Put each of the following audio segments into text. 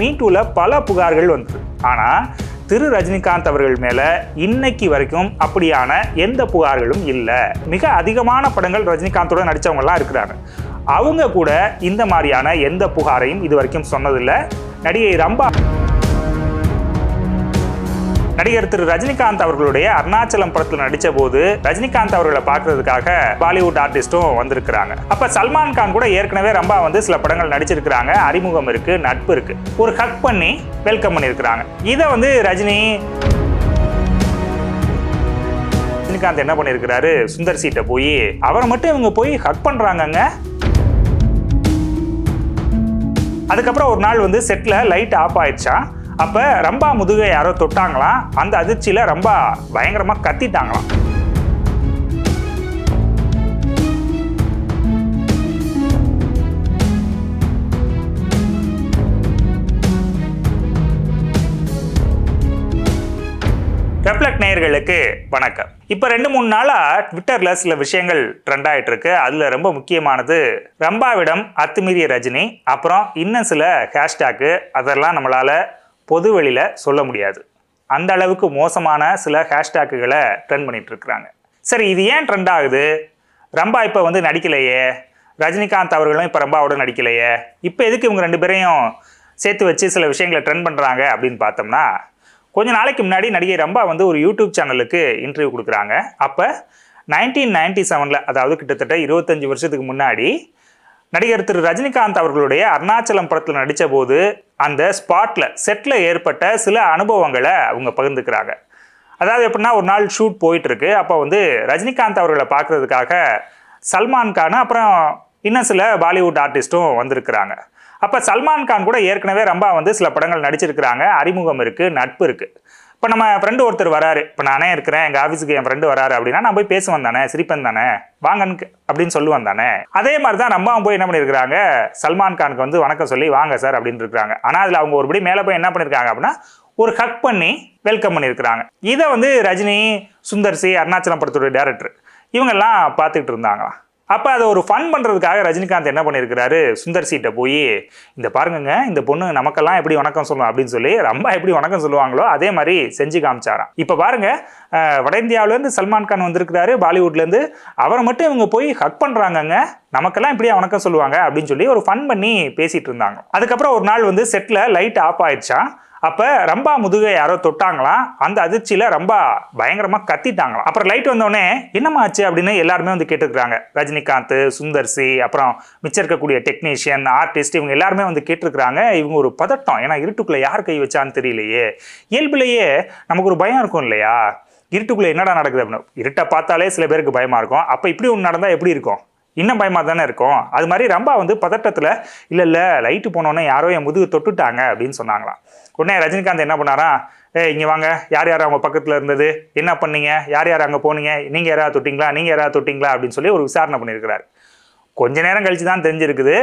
மீட்டூவில் பல புகார்கள் வந்தது. ஆனால் திரு ரஜினிகாந்த் அவர்கள் மேலே இன்னைக்கு வரைக்கும் அப்படியான எந்த புகார்களும் இல்லை. மிக அதிகமான படங்கள் ரஜினிகாந்தோட நடித்தவங்கலாம் இருக்கிறாங்க. அவங்க கூட இந்த மாதிரியான எந்த புகாரையும் இது வரைக்கும் சொன்னதில்லை. நடிகை ரம்பா நடிகர் திரு ரஜினிகாந்த் அவர்களுடைய அருணாச்சலம் படத்தில் நடிச்ச போது ரஜினிகாந்த் அவர்களை பார்க்கறதுக்காக பாலிவுட் ஆர்டிஸ்டும் வந்திருக்கிறாங்க. அப்ப சல்மான் கான் கூட ஏற்கனவே ரம்பா வந்து சில படங்கள் நடிச்சிருக்கிறாங்க. அறிமுகம் இருக்கு நட்பு இருக்கு. ஒரு ஹக் பண்ணி வெல்கம் பண்ணியிருக்கிறாங்க. இதை வந்து ரஜினி ரஜினிகாந்த் என்ன பண்ணியிருக்கிறாரு? சுந்தர் சீட்டை போய் அவரை மட்டும் இவங்க போய் ஹக் பண்ணுறாங்கங்க அதுக்கப்புறம் ஒரு நாள் வந்து செட்டில் லைட் ஆஃப் ஆயிடுச்சா? அப்போ ரம்பா முதுகை யாரோ தொட்டாங்களாம் அந்த அதிர்ச்சியில் ரொம்ப பயங்கரமாக கத்திட்டாங்களாம் ரெப்ளக்ட் நேயர்களுக்கு வணக்கம். இப்போ ரெண்டு மூணு நாளாக ட்விட்டரில் சில விஷயங்கள் ட்ரெண்ட் ஆகிட்டு இருக்கு. அதில் ரொம்ப முக்கியமானது ரம்பாவிடம் அத்துமீறிய ரஜினி அப்புறம் இன்னும் சில ஹேஷ்டேக்கு அதெல்லாம் நம்மளால் பொது வெளியில் சொல்ல முடியாது. அந்த அளவுக்கு மோசமான சில ஹேஷ்டேக்குகளை ட்ரெண்ட் பண்ணிகிட்ருக்குறாங்க சரி இது ஏன் ட்ரெண்ட் ஆகுது? ரம்பா இப்போ வந்து நடிக்கலையே. ரஜினிகாந்த் அவர்களும் இப்போ ரம்பாவோட நடிக்கலையே. இப்போ எதுக்கு இவங்க ரெண்டு பேரையும் சேர்த்து வச்சு சில விஷயங்களை ட்ரெண்ட் பண்ணுறாங்க அப்படின்னு பார்த்தோம்னா கொஞ்ச நாளைக்கு முன்னாடி நடிகை ரம்பா வந்து ஒரு யூடியூப் சேனலுக்கு இன்டர்வியூ கொடுக்குறாங்க. அப்போ நைன்டீன் நைன்டி செவனில் அதாவது கிட்டத்தட்ட இருபத்தஞ்சி வருஷத்துக்கு முன்னாடி நடிகர் திரு ரஜினிகாந்த் அவர்களுடைய அருணாச்சலம் படத்தில் நடித்த போது அந்த ஸ்பாட்டில் செட்டில் ஏற்பட்ட சில அனுபவங்களை அவங்க பகிர்ந்துக்கிறாங்க. அதாவது எப்படின்னா ஒரு நாள் ஷூட் போயிட்டுருக்கு. அப்போ வந்து ரஜினிகாந்த் அவர்களை பார்க்குறதுக்காக சல்மான் கான் அப்புறம் இன்னும் சில பாலிவுட் ஆர்டிஸ்ட்டும் வந்திருக்கிறாங்க. அப்போ சல்மான் கான் கூட ஏற்கனவே ரொம்ப வந்து சில படங்கள் நடிச்சிருக்கிறாங்க. அறிமுகம் இருக்குது நட்பு இருக்குது இப்போ நம்ம ஃப்ரெண்டு ஒருத்தர் வராரு. இப்போ நானே இருக்கிறேன் எங்கள் ஆஃபீஸுக்கு என் ஃப்ரெண்டு வராரு அப்படின்னா நான் போய் பேசுவேன் தானே சிரிப்பேன் தானே வாங்கன்னு அப்படின்னு சொல்லுவேன் தானே. அதே மாதிரி தான் நம்ம போய் என்ன பண்ணியிருக்கிறாங்க சல்மான் கானுக்கு வந்து வணக்கம் சொல்லி வாங்க சார் அப்படின்னு இருக்கிறாங்க. ஆனால் அதில் அவங்க ஒருபடி மேலே போய் என்ன பண்ணியிருக்காங்க அப்படின்னா ஒரு ஹக் பண்ணி வெல்கம் பண்ணியிருக்கிறாங்க. இதை வந்து ரஜினி சுந்தர் சி அருணாச்சலம் படத்துடைய டேரக்டர் இவங்கெல்லாம் பார்த்துக்கிட்டு இருந்தாங்களாம். அப்போ அதை ஒரு ஃபன் பண்ணுறதுக்காக ரஜினிகாந்த் என்ன பண்ணியிருக்கிறாரு சுந்தர் சீட்டை போய் இந்த பாருங்கங்க இந்த பொண்ணு நமக்கெல்லாம் எப்படி வணக்கம் சொல்லும்? அப்படின்னு சொல்லி ரொம்ப எப்படி வணக்கம் சொல்லுவாங்களோ அதே மாதிரி செஞ்சு காமிச்சாராம். இப்போ பாருங்க வட இந்தியாவிலேருந்து சல்மான் கான் வந்திருக்கிறாரு பாலிவுட்லேருந்து. அவரை மட்டும் இவங்க போய் ஹக் பண்ணுறாங்கங்க நமக்கெல்லாம் இப்படியா வணக்கம் சொல்லுவாங்க? அப்படின்னு சொல்லி ஒரு ஃபன் பண்ணி பேசிகிட்டு இருந்தாங்க. அதுக்கப்புறம் ஒரு நாள் வந்து செட்டில் லைட் ஆஃப் ஆயிடுச்சான் அப்போ ரம்பா முதுகை யாரோ தொட்டாங்களாம். அந்த அதிர்ச்சியில் ரொம்ப பயங்கரமாக கத்திட்டாங்களாம். அப்புறம் லைட் வந்தோடனே என்னம்மா ஆச்சு? அப்படின்னு எல்லாருமே வந்து கேட்டிருக்கிறாங்க. ரஜினிகாந்த் சுந்தர் சி அப்புறம் மிச்சம் இருக்கக்கூடிய டெக்னீஷியன் ஆர்டிஸ்ட் இவங்க எல்லாருமே வந்து கேட்டிருக்கிறாங்க. இவங்க ஒரு பதட்டம். ஏன்னா இருட்டுக்குள்ளே யார் கை வச்சான்னு தெரியலையே. இயல்புலேயே நமக்கு ஒரு பயம் இருக்கும் இல்லையா? இருட்டுக்குள்ளே என்னடா நடக்குது அப்படின்னு. இருட்டை பார்த்தாலே சில பேருக்கு பயமாக இருக்கும். அப்போ இப்படி ஒன்று நடந்தால் எப்படி இருக்கும்? இன்னும் பயமாக தானே இருக்கும். அது மாதிரி ரம்பா வந்து பதட்டத்தில் இல்லை இல்லை லைட்டு போனோன்னே யாரோ என் முதுகு தொட்டுட்டாங்க அப்படின்னு சொன்னாங்களாம். உடனே ரஜினிகாந்த் என்ன பண்ணாராம் ஏ இங்கே வாங்க. யார் யார் அவங்க பக்கத்தில் இருந்தது? என்ன பண்ணீங்க? யார் யார் அங்கே போனீங்க? நீங்கள் யாராவது தொட்டிங்களா? நீங்கள் யாராவது தொட்டிங்களா? அப்படின்னு சொல்லி ஒரு விசாரணை பண்ணியிருக்கிறார். கொஞ்ச நேரம் கழிச்சு தான் தெரிஞ்சிருக்குது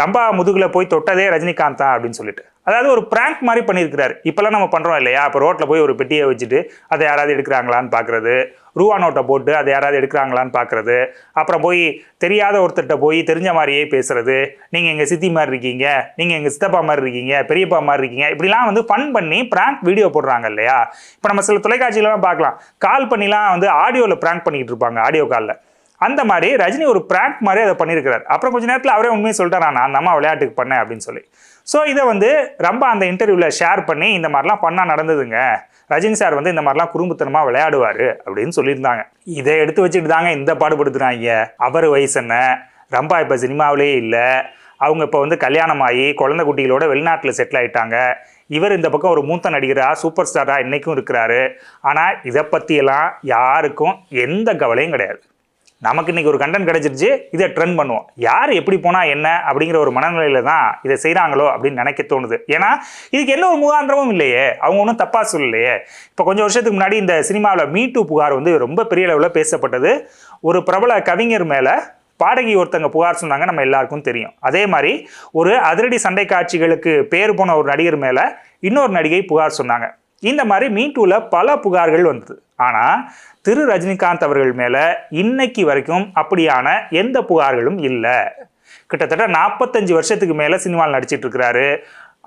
ரம்பா முதுகில் போய் தொட்டதே ரஜினிகாந்த் தான் அப்படின்னு சொல்லிட்டு. அதாவது ஒரு பிராங்க் மாதிரி பண்ணியிருக்கிறாரு. இப்போல்லாம் நம்ம பண்ணுறோம் இல்லையா? இப்போ ரோட்டில் போய் ஒரு பெட்டியை வச்சுட்டு அதை யாராவது எடுக்கிறாங்களான்னு பார்க்குறது. ரூபா நோட்டை போட்டு அதை யாராவது எடுக்கிறாங்களான்னு பார்க்குறது. அப்புறம் போய் தெரியாத ஒருத்தர்கிட்ட போய் தெரிஞ்ச மாதிரியே பேசுறது. நீங்கள் எங்கள் சித்தி மாதிரி இருக்கீங்க. நீங்கள் எங்கள் சித்தப்பா மாதிரி இருக்கீங்க. பெரியப்பா மாதிரி இருக்கீங்க. இப்படிலாம் வந்து ஃபன் பண்ணி பிராங்க் வீடியோ போடுறாங்க இல்லையா? இப்போ நம்ம சில தொலைக்காட்சியிலலாம் பார்க்கலாம். கால் பண்ணிலாம் வந்து ஆடியோவில் பிராங்க் பண்ணிக்கிட்டு இருப்பாங்க ஆடியோ காலில் அந்த மாதிரி ரஜினி ஒரு பிராங்க் மாதிரி அதை பண்ணியிருக்கிறார். அப்புறம் கொஞ்ச நேரத்தில் அவரே உண்மையை சொல்லிட்டாரா நான் அந்த அம்மா விளையாட்டுக்கு பண்ணேன் அப்படின்னு சொல்லி. ஸோ இதை வந்து ரொம்ப அந்த இன்டர்வியூவில் ஷேர் பண்ணி இந்த மாதிரிலாம் பண்ணால் நடந்ததுங்க. ரஜினி சார் வந்து இந்த மாதிரிலாம் குறும்புத்தனமாக விளையாடுவார் அப்படின்னு சொல்லியிருந்தாங்க. இதை எடுத்து வச்சுட்டு தாங்க இந்த பாடுபடுத்துகிறாங்க அவர் வயசு என்ன? ரம்பா இப்போ சினிமாவிலே இல்லை. அவங்க இப்போ வந்து கல்யாணம் ஆகி குழந்தை குட்டிகளோட வெளிநாட்டில் செட்டில் ஆகிட்டாங்க இவர் இந்த பக்கம் ஒரு மூத்த நடிகராக சூப்பர் ஸ்டாராக இன்றைக்கும் இருக்கிறாரு. ஆனால் இதை பற்றியெல்லாம் யாருக்கும் எந்த கவலையும் கிடையாது. நமக்கு இன்றைக்கி ஒரு கண்டென்ட் கிடச்சிருச்சு இதை ட்ரெண்ட் பண்ணுவோம். யார் எப்படி போனால் என்ன அப்படிங்கிற ஒரு மனநிலையில் தான் இதை செய்கிறாங்களோ அப்படின்னு நினைக்க தோணுது. ஏன்னா இதுக்கு என்ன ஒரு முகாந்திரமும் இல்லையே. அவங்க ஒன்றும் தப்பாக சொல்லலையே. இப்போ கொஞ்சம் வருஷத்துக்கு முன்னாடி இந்த சினிமாவில் மீட்டு புகார் வந்து ரொம்ப பெரிய அளவில் பேசப்பட்டது. ஒரு பிரபல கவிஞர் மேலே பாடகி ஒருத்தங்க புகார் சொன்னாங்க நம்ம எல்லாருக்கும் தெரியும். அதே மாதிரி ஒரு அதிரடி சண்டை காட்சிகளுக்கு பேர் போன ஒரு நடிகர் மேலே இன்னொரு நடிகை புகார் சொன்னாங்க. இந்த மாதிரி மீட்டூல பல புகார்கள் வந்தது. ஆனால் திரு ரஜினிகாந்த் அவர்கள் மேலே இன்னைக்கு வரைக்கும் அப்படியான எந்த புகார்களும் இல்லை. கிட்டத்தட்ட நாற்பத்தஞ்சு வருஷத்துக்கு மேலே சினிமாவில் நடிச்சிட்டு இருக்கிறாரு.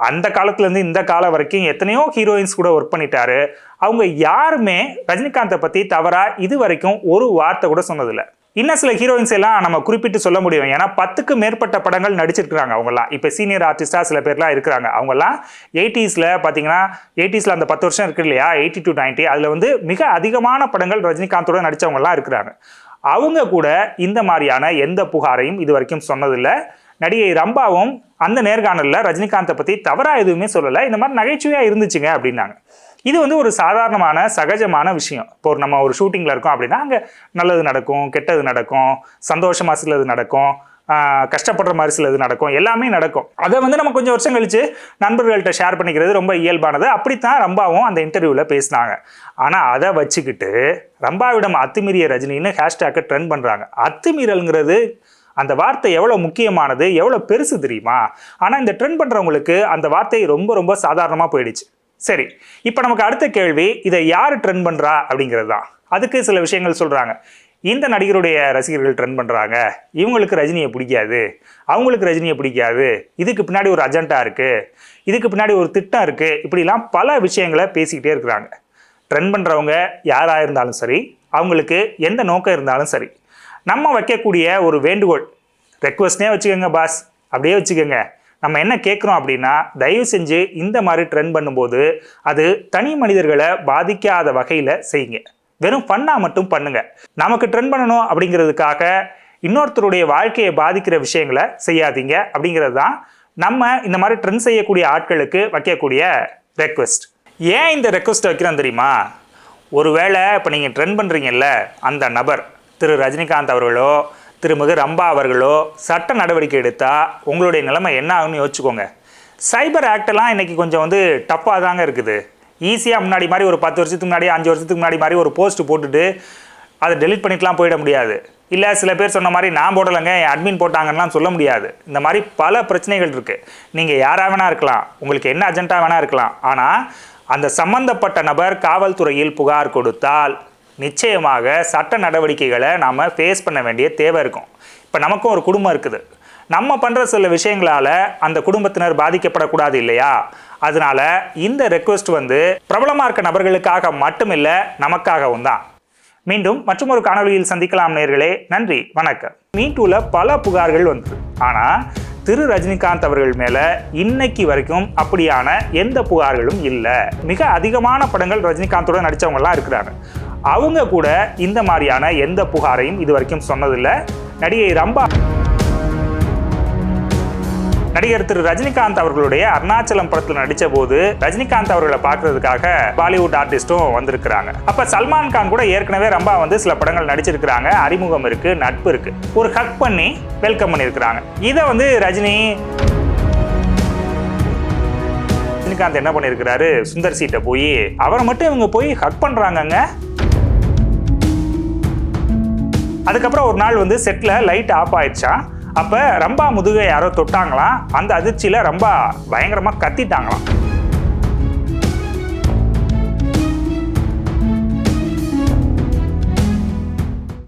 அந்த காலத்துலேருந்து இந்த காலம் வரைக்கும் எத்தனையோ ஹீரோயின்ஸ் கூட ஒர்க் பண்ணிட்டாரு. அவங்க யாருமே ரஜினிகாந்தை பற்றி தவறாக இது வரைக்கும் ஒரு வார்த்தை கூட சொன்னதில்லை. இன்னும் சில ஹீரோயின்ஸ் எல்லாம் நம்ம குறிப்பிட்டு சொல்ல முடியும். ஏன்னா பத்துக்கு மேற்பட்ட படங்கள் நடிச்சிருக்கிறாங்க அவங்கலாம் இப்போ சீனியர் ஆர்டிஸ்டாக சில பேர்லாம் இருக்கிறாங்க. அவங்கெல்லாம் எயிட்டிஸில் பார்த்தீங்கன்னா எயிட்டிஸில் அந்த பத்து வருஷம் இருக்கு இல்லையா? எயிட்டி டு நைன்ட்டி அதில் வந்து மிக அதிகமான படங்கள் ரஜினிகாந்தோட நடித்தவங்கலாம் இருக்கிறாங்க. அவங்க கூட இந்த மாதிரியான எந்த புகாரையும் இது வரைக்கும் சொன்னதில்லை. நடிகை ரம்பாவும் அந்த நேர்காணலில் ரஜினிகாந்தை பற்றி தவறாக எதுவுமே சொல்லலை. இந்த மாதிரி நகைச்சுவையாக இருந்துச்சுங்க அப்படின்னாங்க. இது வந்து ஒரு சாதாரணமான சகஜமான விஷயம். இப்போ ஒரு நம்ம ஒரு ஷூட்டிங்கில் இருக்கோம் அப்படின்னா அங்கே நல்லது நடக்கும் கெட்டது நடக்கும் சந்தோஷமாக சிலது நடக்கும் கஷ்டப்படுற மாதிரி சிலது நடக்கும் எல்லாமே நடக்கும். அதை வந்து நம்ம கொஞ்சம் வருஷம் கழித்து நண்பர்கள்ட்ட ஷேர் பண்ணிக்கிறது ரொம்ப இயல்பானது. அப்படித்தான் ரம்பாவும் அந்த இன்டர்வியூவில் பேசினாங்க. ஆனால் அதை வச்சுக்கிட்டு ரம்பாவிடம் அத்துமீறிய ரஜினின்னு ஹேஷ்டேக்கை ட்ரெண்ட் பண்ணுறாங்க அத்துமீறல்ங்கிறது அந்த வார்த்தை எவ்வளோ முக்கியமானது எவ்வளோ பெருசு தெரியுமா? ஆனால் இந்த ட்ரெண்ட் பண்ணுறவங்களுக்கு அந்த வார்த்தை ரொம்ப ரொம்ப சாதாரணமாக போயிடுச்சு. சரி இப்போ நமக்கு அடுத்த கேள்வி இதை யார் ட்ரெண்ட் பண்ணுறா அப்படிங்கிறது தான் அதுக்கு சில விஷயங்கள் சொல்கிறாங்க இந்த நடிகருடைய ரசிகர்கள் ட்ரெண்ட் பண்ணுறாங்க இவங்களுக்கு ரஜினியை பிடிக்காது. அவங்களுக்கு ரஜினியை பிடிக்காது. இதுக்கு பின்னாடி ஒரு அஜெண்டா இருக்குது இதுக்கு பின்னாடி ஒரு திட்டம் இருக்குது இப்படிலாம் பல விஷயங்களை பேசிக்கிட்டே இருக்கிறாங்க. ட்ரெண்ட் பண்ணுறவங்க யாராக இருந்தாலும் சரி அவங்களுக்கு எந்த நோக்கம் இருந்தாலும் சரி நம்ம வைக்கக்கூடிய ஒரு வேண்டுகோள். ரெக்வஸ்ட்னே வச்சுக்கோங்க பாஸ் அப்படியே வச்சுக்கோங்க. நம்ம என்ன கேட்குறோம் அப்படின்னா தயவு செஞ்சு இந்த மாதிரி ட்ரெண்ட் பண்ணும்போது அது தனி மனிதர்களை பாதிக்காத வகையில் செய்யுங்க. வெறும் ஃபன்னாக மட்டும் பண்ணுங்க. நமக்கு ட்ரெண்ட் பண்ணணும் அப்படிங்கிறதுக்காக இன்னொருத்தருடைய வாழ்க்கையை பாதிக்கிற விஷயங்களை செய்யாதீங்க அப்படிங்கிறது தான் நம்ம இந்த மாதிரி ட்ரெண்ட் செய்யக்கூடிய ஆட்களுக்கு வைக்கக்கூடிய ரெக்வெஸ்ட் ஏன் இந்த ரெக்வெஸ்ட் வைக்கிறோம் தெரியுமா? ஒருவேளை இப்போ நீங்கள் ட்ரெண்ட் பண்ணுறீங்கல்ல அந்த நபர் திரு ரஜினிகாந்த் அவர்களோ திருமிகு ரம்பா அவர்களோ சட்ட நடவடிக்கை எடுத்தால் உங்களுடைய நிலைமை என்ன ஆகும்னு யோசிச்சுக்கோங்க. சைபர் ஆக்டெல்லாம் இன்றைக்கி கொஞ்சம் வந்து டப்பாக தாங்க இருக்குது. ஈஸியாக முன்னாடி மாதிரி ஒரு பத்து வருஷத்துக்கு முன்னாடி அஞ்சு வருஷத்துக்கு முன்னாடி மாதிரி ஒரு போஸ்ட் போட்டுட்டு அதை டெலீட் பண்ணிட்டுலாம் போயிட முடியாது. இல்லை சில பேர் சொன்ன மாதிரி நான் போடலைங்க என் அட்மின் போட்டாங்கலாம் சொல்ல முடியாது. இந்த மாதிரி பல பிரச்சனைகள் இருக்குது நீங்கள் யாராக வேணா இருக்கலாம் உங்களுக்கு என்ன அஜெண்டாக வேணா இருக்கலாம். ஆனால் அந்த சம்பந்தப்பட்ட நபர் காவல்துறையில் புகார் கொடுத்தால் நிச்சயமாக சட்ட நடவடிக்கைகளை நாம் ஃபேஸ் பண்ண வேண்டிய தேவை இருக்கும். இப்போ நமக்கும் ஒரு குடும்பம் இருக்குது. நம்ம பண்ணுற சில விஷயங்களால் அந்த குடும்பத்தினர் பாதிக்கப்படக்கூடாது இல்லையா? அதனால இந்த ரெக்வெஸ்ட் வந்து பிரபலமாக இருக்க நபர்களுக்காக மட்டுமில்லை நமக்காகவும் தான். மீண்டும் மற்றும் ஒரு காணொளியில் சந்திக்கலாம் நேர்களே நன்றி வணக்கம். மீட்டூவில் பல புகார்கள் வந்தது. ஆனால் திரு ரஜினிகாந்த் அவர்கள் மேலே இன்னைக்கு வரைக்கும் அப்படியான எந்த புகார்களும் இல்லை. மிக அதிகமான படங்கள் ரஜினிகாந்தோட நடித்தவங்கலாம் இருக்கிறாங்க. அவங்க கூட இந்த மாதிரியான எந்த புகாரையும் இது வரைக்கும் சொன்னதில்லை. நடிகை ரம்பா நடிகர் திரு ரஜினிகாந்த் அவர்களுடைய அருணாச்சலம் படத்தில் நடித்த போது ரஜினிகாந்த் அவர்களை பார்க்கறதுக்காக பாலிவுட் ஆர்டிஸ்டும் வந்திருக்கிறாங்க. அப்ப சல்மான் கான் கூட ஏற்கனவே ரம்பா வந்து சில படங்கள் நடிச்சிருக்கிறாங்க. அறிமுகம் இருக்கு நட்பு இருக்கு. ஒரு ஹக் பண்ணி வெல்கம் பண்ணியிருக்கிறாங்க. இதை வந்து ரஜினி ரஜினிகாந்த் என்ன பண்ணியிருக்கிறாரு? சுந்தர் சீட்டை போய் அவரை மட்டும் இவங்க போய் ஹக் பண்ணுறாங்கங்க அதுக்கப்புறம் ஒரு நாள் வந்து செட்டில் லைட் ஆஃப் ஆயிடுச்சா? அப்போ ரம்பா முதுகை யாரோ தொட்டாங்களாம். அந்த அதிர்ச்சியில் ரொம்ப பயங்கரமாக கத்திட்டாங்களாம்.